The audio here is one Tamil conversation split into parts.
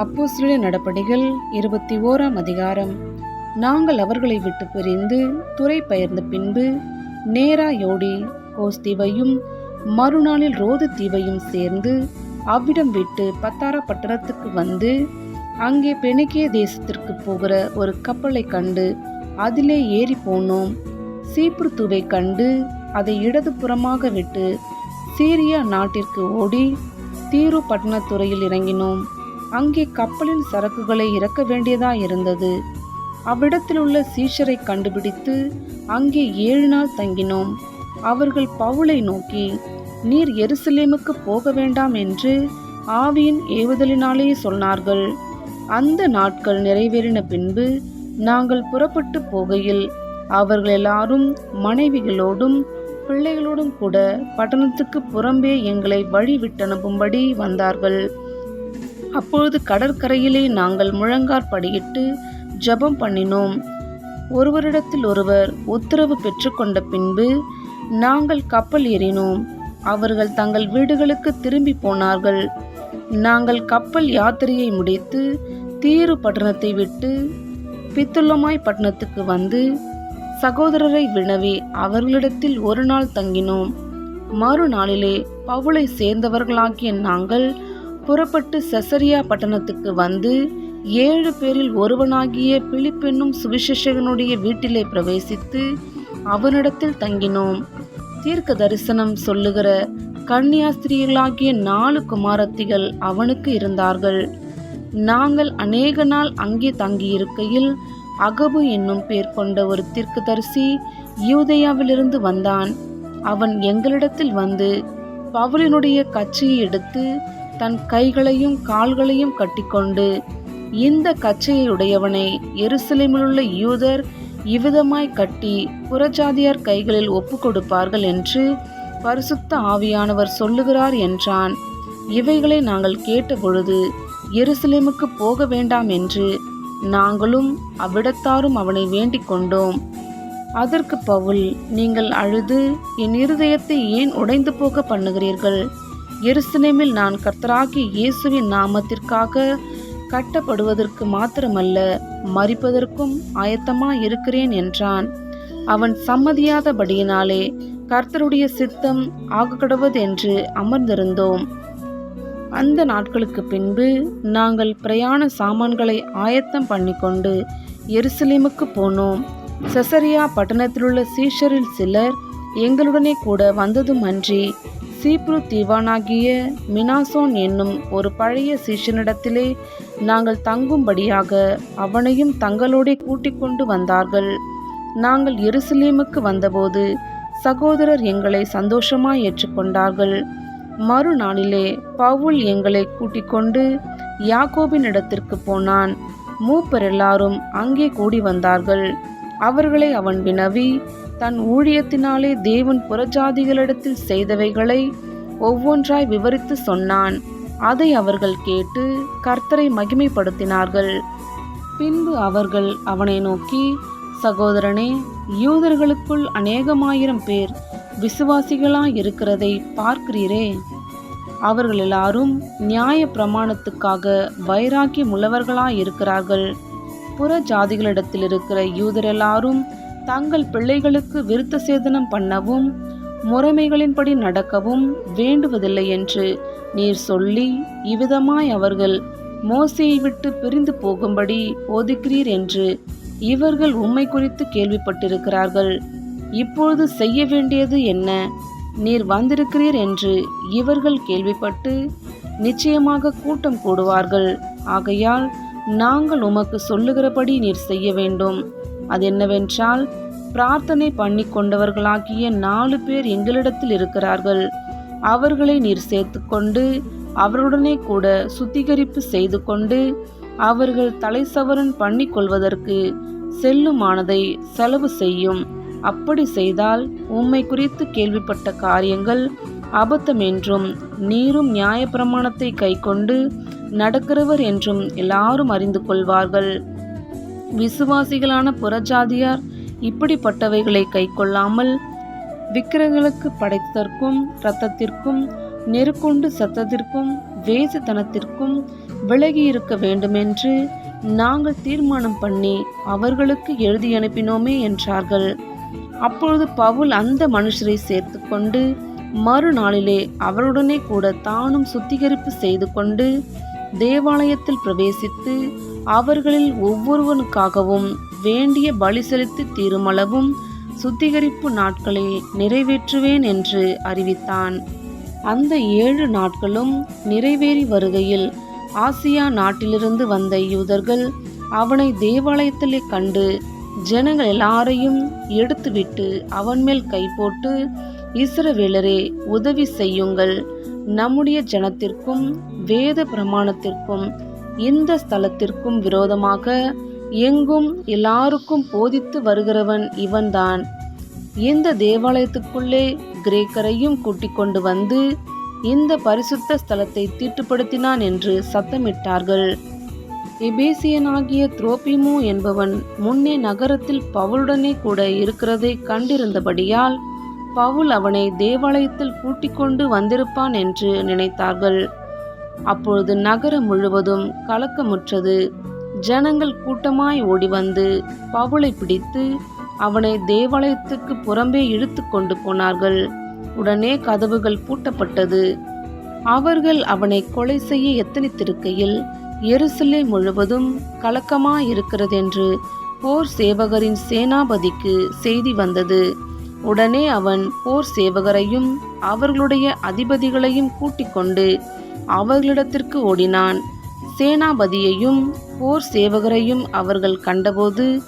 அப்போஸ்தலர் நடப்படிகள் இருபத்தி ஓராம் அதிகாரம். நாங்கள் அவர்களை விட்டு பிரிந்து துறை பெயர்ந்த பின்பு நேரா யோடி கோஸ் தீவையும் மறுநாளில் ரோது தீவையும் சேர்ந்து அவ்விடம் விட்டு பத்தாரா பட்டணத்துக்கு வந்து அங்கே பெனிகே தேசத்திற்கு போகிற ஒரு கப்பலை கண்டு அதிலே ஏறி போனோம். சீப்ரு தூவை கண்டு அதை இடதுபுறமாக விட்டு சீரியா நாட்டிற்கு ஓடி தீரு பட்டணத்துறையில் இறங்கினோம். அங்கே கப்பலின் சரக்குகளை இறக்க வேண்டியதா இருந்தது. அவ்விடத்தில் உள்ள சீஷரை கண்டுபிடித்து அங்கே ஏழு நாள் தங்கினோம். அவர்கள் பவுலை நோக்கி நீர் எருசலேமுக்கு போக வேண்டாம் என்று ஆவியின் ஏவுதலினாலேயே சொன்னார்கள். அந்த நாட்கள் நிறைவேறின பின்பு நாங்கள் புறப்பட்டு போகையில் அவர்கள் எல்லாரும் மனைவிகளோடும் பிள்ளைகளோடும் கூட பட்டணத்துக்கு புறம்பே எங்களை வழி விட்டனுப்பும்படி வந்தார்கள். அப்பொழுது கடற்கரையிலே நாங்கள் முழங்கார் படியிட்டு ஜெபம் பண்ணினோம். ஒருவரிடத்தில் ஒருவர் உத்தரவு பெற்றுக்கொண்ட பின்பு நாங்கள் கப்பல் ஏறினோம். அவர்கள் தங்கள் வீடுகளுக்கு திரும்பி போனார்கள். நாங்கள் கப்பல் யாத்திரையை முடித்து தீரு பட்டணத்தை விட்டு பித்துள்ளமாய் பட்டணத்துக்கு வந்து சகோதரரை வினவி அவர்களிடத்தில் ஒரு நாள் தங்கினோம். மறுநாளிலே பவுலை சேர்ந்தவர்களாகிய நாங்கள் புறப்பட்டு சசரியா பட்டணத்துக்கு வந்து ஏழு பேரில் ஒருவனாகிய பிலிப்பென்னும் சுவிசேஷகனுடைய வீட்டிலே பிரவேசித்து அவனிடத்தில் தங்கினோம். தீர்க்க தரிசனம் சொல்லுகிற கன்னியாஸ்திரிகளாகிய நாலு குமாரத்திகள் அவனுக்கு இருந்தார்கள். நாங்கள் அநேக நாள் அங்கே தங்கியிருக்கையில் அகபு என்னும் பேர் கொண்ட ஒரு தீர்க்கதரிசி யூதயாவிலிருந்து வந்தான். அவன் எங்களிடத்தில் வந்து பவுலினுடைய கட்சியை எடுத்து தன் கைகளையும் கால்களையும் கட்டிக்கொண்டு இந்த கச்சையை உடையவனை எருசலேமிலுள்ள யூதர் இவ்விதமாய் கட்டி புறஜாதியார் கைகளில் ஒப்பு கொடுப்பார்கள் என்று பரிசுத்த ஆவியானவர் சொல்லுகிறார் என்றான். இவைகளை நாங்கள் கேட்டபொழுது எருசலேமுக்கு போக வேண்டாம் என்று நாங்களும் அவ்விடத்தாரும் அவனை வேண்டிக் கொண்டோம். அதற்கு பவுல் நீங்கள் அழுது என் இருதயத்தை ஏன் உடைந்து போக பண்ணுகிறீர்கள்? எருசலேமில் நான் கர்த்தராகி இயேசுவின் நாமத்திற்காக கட்டப்படுவதற்கு மாத்திரமல்ல மறிப்பதற்கும் ஆயத்தமா இருக்கிறேன் என்றான். அவன் சம்மதியாதபடியினாலே கர்த்தருடைய சித்தம் ஆகக்கடவதென்று அமர்ந்திருந்தோம். அந்த நாட்களுக்கு பின்பு நாங்கள் பிரயாண சாமான்களை ஆயத்தம் பண்ணிக்கொண்டு எருசலேமுக்கு போனோம். செசரியா பட்டணத்திலுள்ள சீஷரில் சிலர் எங்களுடனே கூட வந்ததும் அன்றி சீப்ரு தீவானாகிய மினாசோன் என்னும் ஒரு பழைய சீஷனிடத்திலே நாங்கள் தங்கும்படியாக அவனையும் தங்களோடே கூட்டிக் கொண்டு வந்தார்கள். நாங்கள் எருசலேமுக்கு வந்தபோது சகோதரர் எங்களை சந்தோஷமாய் ஏற்றுக்கொண்டார்கள். மறுநாளிலே பவுல் எங்களை கூட்டிக் கொண்டு யாக்கோபின் இடத்திற்கு போனான். மூப்பர் எல்லாரும் அங்கே கூடி வந்தார்கள். அவர்களை அவன் வினவி தன் ஊழியத்தினாலே தேவன் புறஜாதிகளிடத்தில் செய்தவைகளை ஒவ்வொன்றாய் விவரித்து சொன்னான். அதை அவர்கள் கேட்டு கர்த்தரை மகிமைப்படுத்தினார்கள். பின்பு அவர்கள் அவனை நோக்கி சகோதரனே யூதர்களுக்குள் அநேகமாயிரம் பேர் விசுவாசிகளாய் இருக்கிறதை பார்க்கிறீரே. அவர்கள் எல்லாரும் நியாய பிரமாணத்துக்காக வைராக்கியம் உள்ளவர்களாய் இருக்கிறார்கள் புற ஜாதிகளிடத்தில் இருக்கிற யூதர் எல்லாரும் தங்கள் பிள்ளைகளுக்கு விருத்த சேதனம் பண்ணவும் முறைமைகளின்படி நடக்கவும் வேண்டுவதில்லை என்று நீர் சொல்லி இவ்விதமாய் அவர்கள் மோசையை விட்டு பிரிந்து போகும்படி போதிக்கிறீர் என்று இவர்கள் உண்மை குறித்து கேள்விப்பட்டிருக்கிறார்கள். இப்பொழுது செய்ய வேண்டியது என்ன? நீர் வந்திருக்கிறீர் என்று இவர்கள் கேள்விப்பட்டு நிச்சயமாக கூட்டம் கூடுவார்கள். ஆகையால் நாங்கள் உமக்கு சொல்லுகிறபடி நீர் செய்ய வேண்டும். அது என்னவென்றால் பிரார்த்தனை பண்ணி கொண்டவர்களாகிய நாலு பேர் எங்களிடத்தில் இருக்கிறார்கள். அவர்களை நீர் சேர்த்துக்கொண்டு அவருடனே கூட சுத்திகரிப்பு செய்து கொண்டு அவர்கள் தலைசவரன் பண்ணி கொள்வதற்கு செல்லுமானதை செலவு செய்யும். அப்படி செய்தால் உம்மை குறித்து கேள்விப்பட்ட காரியங்கள் அபத்தம் என்றும் நீரும் நியாயப்பிரமாணத்தை கைக்கொண்டு நடக்கிறவர் என்றும் எல்லாரும் அறிந்து கொள்வார்கள். விசுவாசிகளான புறஜாதியார் இப்படிப்பட்டவைகளை கைக்கொள்ளாமல் விக்கிரங்களுக்கு படைத்ததற்கும் இரத்தத்திற்கும் நெருக்கொண்டு சத்தத்திற்கும் வேசித்தனத்திற்கும் விலகியிருக்க வேண்டுமென்று நாங்கள் தீர்மானம் பண்ணி அவர்களுக்கு எழுதி அனுப்பினோமே என்றார்கள். அப்பொழுது பவுல் அந்த மனுஷரை சேர்த்து கொண்டு மறுநாளிலே அவருடனே கூட தானும் சுத்திகரிப்பு செய்து கொண்டு தேவாலயத்தில் பிரவேசித்து அவர்களில் ஒவ்வொருவனுக்காகவும் வேண்டிய பலி செலுத்தி தீருமளவும் சுத்திகரிப்பு நாட்களை நிறைவேற்றுவேன் என்று அறிவித்தான். அந்த ஏழு நாட்களும் நிறைவேறி வருகையில் ஆசியா நாட்டிலிருந்து வந்த யூதர்கள் அவனை தேவாலயத்திலே கண்டு ஜனங்கள் எல்லாரையும் எடுத்துவிட்டு அவன் மேல் கை போட்டு இஸ்ரவேலரே உதவி செய்யுங்கள். நம்முடைய ஜனத்திற்கும் வேத பிரமாணத்திற்கும் இந்த ஸ்தலத்திற்கும் விரோதமாக எங்கும் எல்லாருக்கும் போதித்து வருகிறவன் இவன்தான். இந்த தேவாலயத்துக்குள்ளே கிரேக்கரையும் கூட்டிக் கொண்டு வந்து இந்த பரிசுத்த ஸ்தலத்தை தீட்டுப்படுத்தினான் என்று சத்தமிட்டார்கள். எபேசியனாகிய துரோபிமு என்பவன் முன்னே நகரத்தில் பவுலுடனே கூட இருக்கிறதை கண்டிருந்தபடியால் பவுல் அவனை தேவாலயத்தில் கூட்டிக் கொண்டு வந்திருப்பான் என்று நினைத்தார்கள். அப்பொழுது நகரம் முழுவதும் கலக்கமுற்றது. ஜனங்கள் கூட்டமாய் ஓடி வந்து பவுலை பிடித்து அவனை தேவாலயத்துக்கு புறம்பே இழுத்து கொண்டு போனார்கள். உடனே கதவுகள் பூட்டப்பட்டது. அவர்கள் அவனை கொலை செய்ய எத்தனித்திருக்கையில் எருசலே முழுவதும் கலக்கமாயிருக்கிறதென்று போர் சேவகரின் சேனாபதிக்கு செய்தி வந்தது. உடனே அவன் போர் சேவகரையும் அவர்களுடைய அதிபதிகளையும் கூட்டிக் கொண்டு அவர்களிடத்திற்கு ஓடினான். சேனாபதியையும் போர் சேவகரையும் அவர்கள் கண்டபோது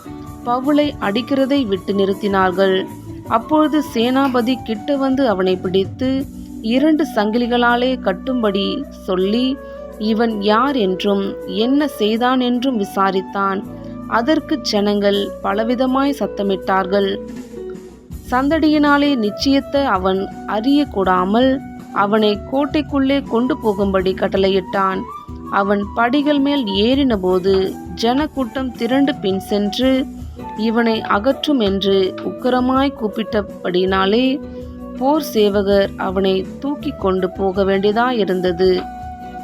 பவுலை அடிக்கிறதை விட்டு நிறுத்தினார்கள். அப்பொழுது சேனாபதி கிட்ட வந்து அவனை பிடித்து இரண்டு சங்கிலிகளாலே கட்டும்படி சொல்லி இவன் யார் என்றும் என்ன செய்தான் என்றும் விசாரித்தான். அதற்கு ஜனங்கள் பலவிதமாய் சத்தமிட்டார்கள். சந்தடியினாலே நிச்சயத்தை அவன் அறியக்கூடாமல் அவனை கோட்டைக்குள்ளே கொண்டு போகும்படி கட்டளையிட்டான். அவன் படிகள் மேல் ஏறினபோது ஜனக்கூட்டம் திரண்டு பின் சென்று இவனை அகற்றும் என்று உக்கரமாய் கூப்பிட்டபடினாலே போர் சேவகர் அவனை தூக்கி கொண்டு போக வேண்டியதாயிருந்தது.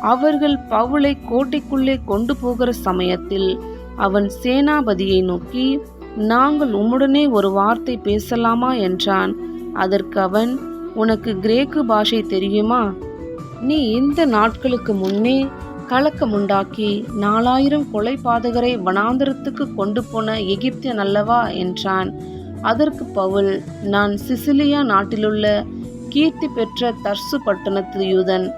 அவர்கள் பவுலை கோட்டைக்குள்ளே கொண்டு போகிற சமயத்தில் அவன் சேனாபதியை நோக்கி நாங்கள் உம்முடனே ஒரு வார்த்தை பேசலாமா? என்றான். அதற்கு அவன் உனக்கு கிரேக்கு பாஷை தெரியுமா? நீ இந்த நாட்களுக்கு முன்னே கலக்கமுண்டாக்கி நாலாயிரம் கொலை பாதகரை வனாந்தரத்துக்கு கொண்டு போன எகிப்தியன் அல்லவா? என்றான். அதற்கு பவுல் நான் சிசிலியா நாட்டிலுள்ள கீர்த்தி பெற்ற தர்சு பட்டணத்து யூதன்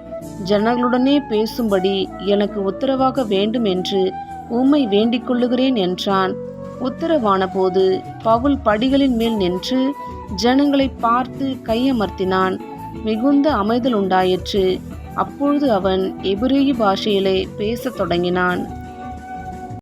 ஜனங்களுடனே பேசும்படி எனக்கு உத்தரவாக வேண்டும் என்று உம்மை வேண்டிக் கொள்ளுகிறேன் என்றான். உத்தரவான போது பவுல் படிகளின் மேல் நின்று ஜனங்களை பார்த்து கையமர்த்தினான். மிகுந்த அமைதல் உண்டாயிற்று. அப்பொழுது அவன் எபிரேயு பாஷையிலே பேசத் தொடங்கினான்.